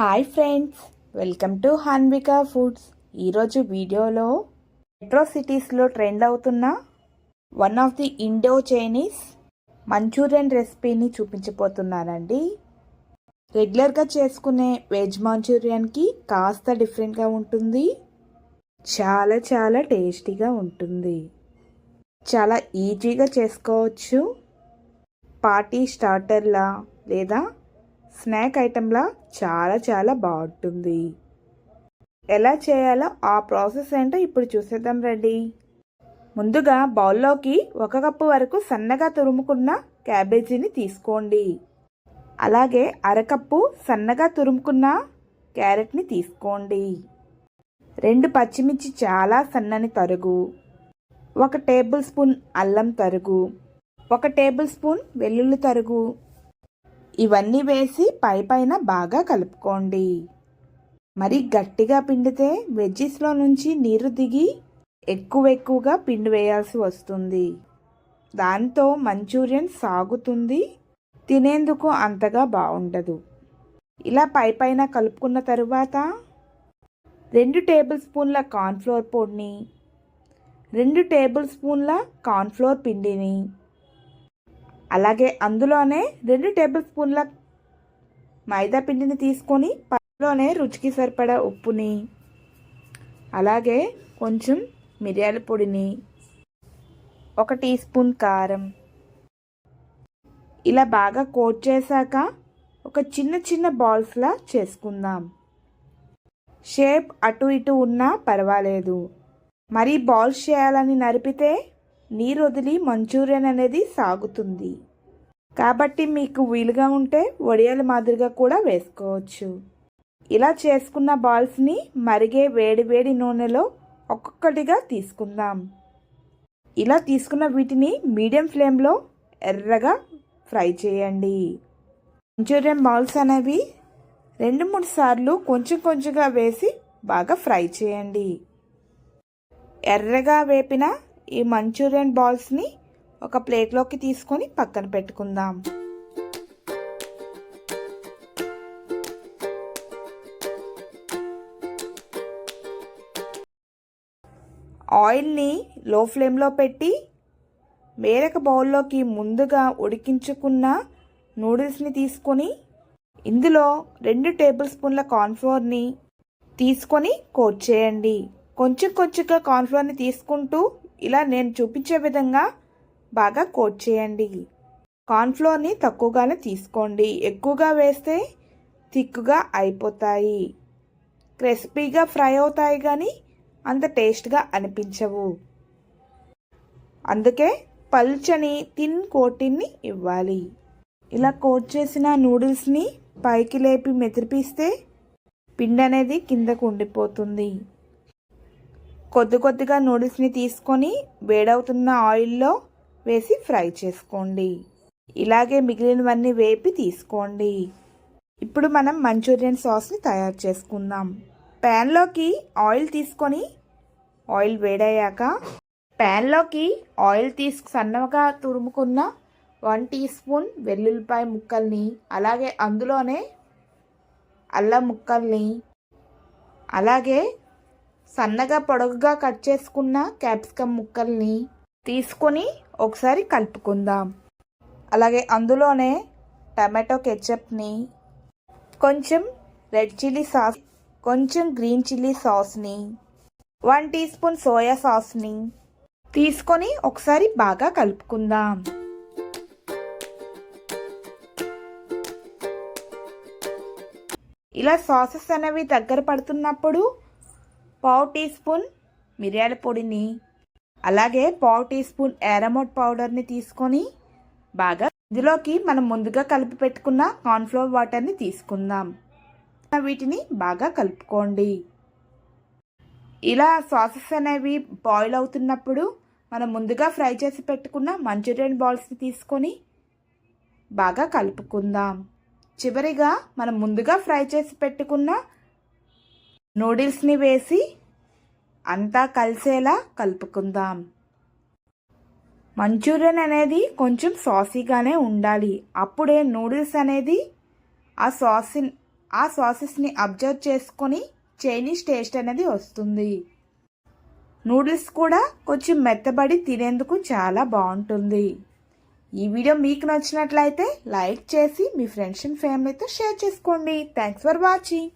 Hi friends welcome to Hanvika foods. ఈరోజు వీడియోలో metro సిటీస్లో ట్రెండ్ అవుతున్న one of the Indo Chinese Manchurian రెసిపీని చూపించబోతున్నానండి. రెగ్యులర్గా చేసుకునే వెజ్ మంచూరియన్కి కాస్త డిఫరెంట్గా ఉంటుంది. చాలా చాలా టేస్టీగా ఉంటుంది. చాలా ఈజీగా చేసుకోవచ్చు. పార్టీ స్టార్టర్లా లేదా స్నాక్ ఐటెంలా? చాలా చాలా బాగుంటుంది. ఎలా చేయాలో ఆ ప్రాసెస్ ఏంటో ఇప్పుడు చూసేద్దాం రండి. ముందుగా బౌల్లోకి ఒక కప్పు వరకు సన్నగా తురుముకున్న క్యాబేజీని తీసుకోండి. అలాగే అరకప్పు సన్నగా తురుముకున్న క్యారెట్ని తీసుకోండి. రెండు పచ్చిమిర్చి చాలా సన్నని తరుగు. ఒక టేబుల్ స్పూన్ అల్లం తరుగు. ఒక టేబుల్ స్పూన్ వెల్లుల్లి తరుగు. ఇవన్నీ వేసి పై పైన బాగా కలుపుకోండి. మరి గట్టిగా పిండితే వెజ్జెస్లో నుంచి నీరు దిగి ఎక్కువ ఎక్కువగా పిండి వేయాల్సి వస్తుంది. దాంతో మంచూరియన్ సాగుతుంది తినేందుకు అంతగా బాగుండదు. ఇలా పై పైన కలుపుకున్న తరువాత రెండు టేబుల్ స్పూన్ల కార్న్ఫ్లోర్ పొడిని రెండు టేబుల్ స్పూన్ల కార్న్ఫ్లోర్ పిండిని అలాగే అందులోనే రెండు టేబుల్ స్పూన్ల మైదా పిండిని తీసుకొని పప్పులోనే రుచికి సరిపడా ఉప్పుని అలాగే కొంచెం మిరియాల పొడిని ఒక టీ స్పూన్ కారం. ఇలా బాగా కోట్ చేశాక ఒక చిన్న చిన్న బాల్స్లా చేసుకుందాం. షేప్ అటు ఇటు ఉన్నా పర్వాలేదు. మరీ బాల్స్ చేయాలని నరిపితే నీరు వదిలి మంచూరియన్ అనేది సాగుతుంది. కాబట్టి మీకు వీలుగా ఉంటే వడియాల మాదిరిగా కూడా వేసుకోవచ్చు. ఇలా చేసుకున్న బాల్స్ని మరిగే వేడి వేడి నూనెలో ఒక్కొక్కటిగా తీసుకుందాం. ఇలా తీసుకున్న వీటిని మీడియం ఫ్లేమ్లో ఎర్రగా ఫ్రై చేయండి. మంచూరియన్ బాల్స్ అనేవి రెండు మూడు సార్లు కొంచెం కొంచెంగా వేసి బాగా ఫ్రై చేయండి. ఎర్రగా వేపిన ఈ మంచూరియన్ బాల్స్ని ఒక ప్లేట్లోకి తీసుకొని పక్కన పెట్టుకుందాం. ఆయిల్ని లో ఫ్లేమ్లో పెట్టి వేరొక బౌల్లోకి ముందుగా ఉడికించుకున్న నూడిల్స్ని తీసుకొని ఇందులో రెండు టేబుల్ స్పూన్ల కార్న్ఫ్లోర్ని తీసుకొని కోట్ చేయండి. కొంచెం కొంచెంగా కార్న్ఫ్లోర్ని తీసుకుంటూ ఇలా నేను చూపించే విధంగా బాగా కోట్ చేయండి. కార్న్ఫ్లోర్ని తక్కువగానే తీసుకోండి. ఎక్కువగా వేస్తే థిక్గా అయిపోతాయి. క్రిస్పీగా ఫ్రై అవుతాయి కానీ అంత టేస్ట్గా అనిపించవు. అందుకే పల్చని తిన్ కోటింగ్ని ఇవ్వాలి. ఇలా కోట్ చేసిన నూడిల్స్ని పైకి లేపి మెతిరిపిస్తే పిండి అనేది కిందకు ఉండిపోతుంది. కొద్ది కొద్దిగా నూడిల్స్ని తీసుకొని వేడవుతున్న ఆయిల్లో వేసి ఫ్రై చేసుకోండి. ఇలాగే మిగిలినవన్నీ వేపి తీసుకోండి. ఇప్పుడు మనం మంచూరియన్ సాస్ని తయారు చేసుకుందాం. ప్యాన్లోకి ఆయిల్ తీసుకొని ఆయిల్ వేడయ్యాక ప్యాన్లోకి ఆయిల్ తీసుకు సన్నగా తురుముకున్న వన్ టీ స్పూన్ వెల్లుల్లిపాయ ముక్కల్ని అలాగే అందులోనే అల్లం ముక్కల్ని అలాగే సన్నగా పొడవుగా కట్ చేసుకున్న క్యాప్సికమ్ ముక్కల్ని తీసుకొని ఒకసారి కలుపుకుందాం. అలాగే అందులోనే టమాటో కెచప్ని కొంచెం రెడ్ చిల్లీ సాస్ కొంచెం గ్రీన్ చిల్లీ సాస్ని వన్ టీ స్పూన్ సోయా సాస్ని తీసుకొని ఒకసారి బాగా కలుపుకుందాం. ఇలా సాసెస్ అనేవి దగ్గర పడుతున్నప్పుడు పావు టీ స్పూన్ మిరియాల పొడిని అలాగే పావు టీ స్పూన్ ఏరమోట్ పౌడర్ని తీసుకొని బాగా ఇందులోకి మనం ముందుగా కలిపి పెట్టుకున్న కార్న్ఫ్లోర్ వాటర్ని తీసుకుందాం. వీటిని బాగా కలుపుకోండి. ఇలా సాసెస్ అనేవి బాయిల్ అవుతున్నప్పుడు మనం ముందుగా ఫ్రై చేసి పెట్టుకున్న మంచూరియన్ బాల్స్ని తీసుకొని బాగా కలుపుకుందాం. చివరిగా మనం ముందుగా ఫ్రై చేసి పెట్టుకున్న నూడిల్స్ని వేసి అంతా కలిసేలా కలుపుకుందాం. మంచూరియన్ అనేది కొంచెం సాసీగానే ఉండాలి. అప్పుడే నూడిల్స్ అనేది ఆ సాసి ఆ సాసెస్ని అబ్జర్వ్ చేసుకొని చైనీస్ టేస్ట్ అనేది వస్తుంది. నూడిల్స్ కూడా కొంచెం మెత్తబడి తినేందుకు చాలా బాగుంటుంది. ఈ వీడియో మీకు నచ్చినట్లయితే లైక్ చేసి మీ ఫ్రెండ్స్ అండ్ ఫ్యామిలీతో షేర్ చేసుకోండి. Thanks for watching